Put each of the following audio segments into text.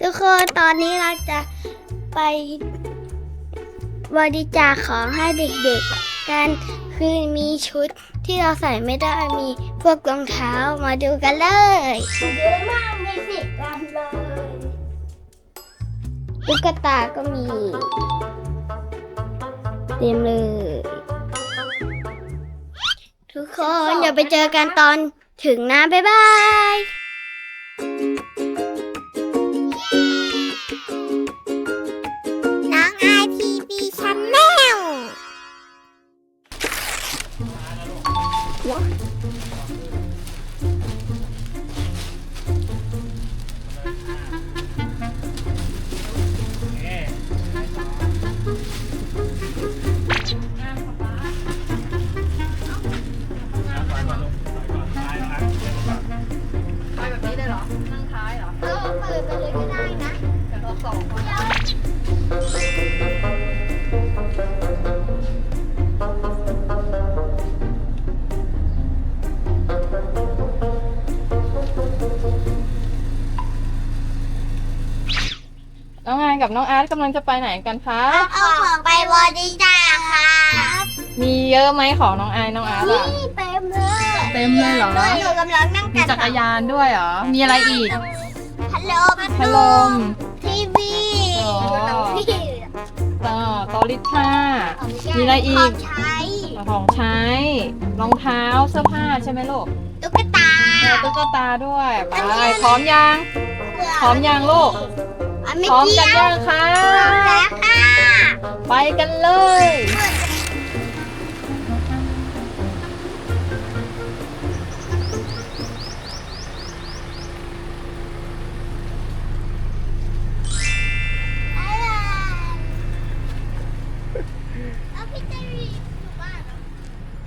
ทุกคนตอนนี้เราจะไปบริจาคของให้เด็กๆกันคือมีชุดที่เราใส่ไม่ได้มีพวกรองเท้ามาดูกันเลยเยอะมากมีสิบกันเลยตุ๊กตาก็มี เต็มเลย ทุกคนเดี๋ยวไปเจอกันตอนถึงนะบ๊ายบาย ไกับน้องอาร์ตกำลังจะไปไหนกันคะ เอาของไปบริจาคครับมีเยอะไหมของน้องไอน้องอาร์ตอะนี่เต็มเลยเต็มเลยเหรอ หนูกำลังนั่งมีจักรยานด้วยเหรอ มีอะไรอีกพัดลมพัดลมทีวีอ๋อนี่ต่อโตะลิท่ามีอะไรอีก ของใช้ ของใช้ รองเท้า เสื้อผ้าใช่ไหมลูก ตุ๊กตาเอาตุ๊กตาด้วย ไป พร้อมยัง พร้อมยังลูกอะไม่ พร้อมเกี่กันยวยังคะพร้อมแล้วค่ะไปกันเลย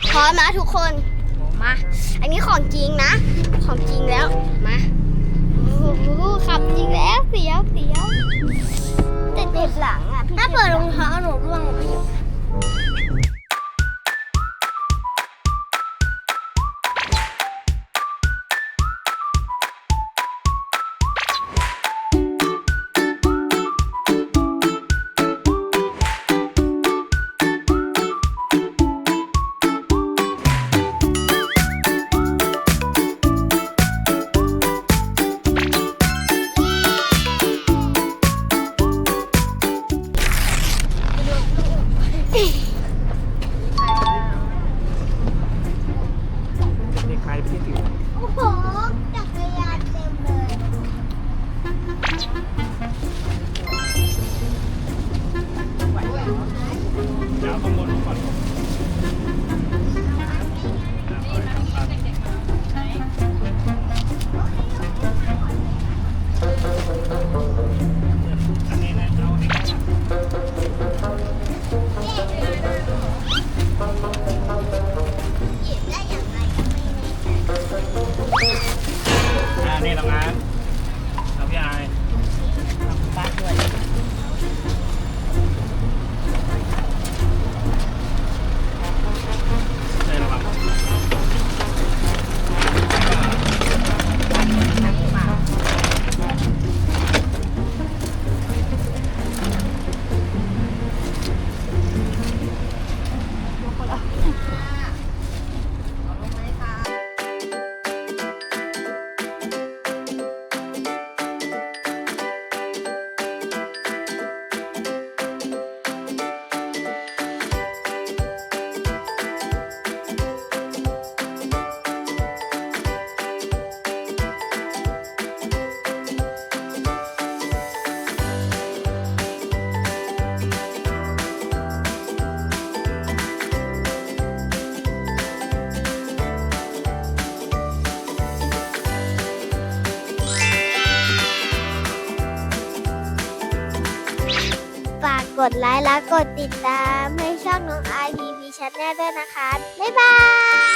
พร้อมนะทุกคน มา อันนี้ของจริงนะ ของจริงแล้ว มา โอ้โหขับจริงแล้วเสียวเสียว แต่เจ็บหลังอะ ถ้าเปิดรองเท้าหนูร่วงลงไปอยู่ ลังงาน กดไลค์และกดติดตามให้ช่องน้องไอพีพีชแนลด้วยนะคะ บ๊ายบาย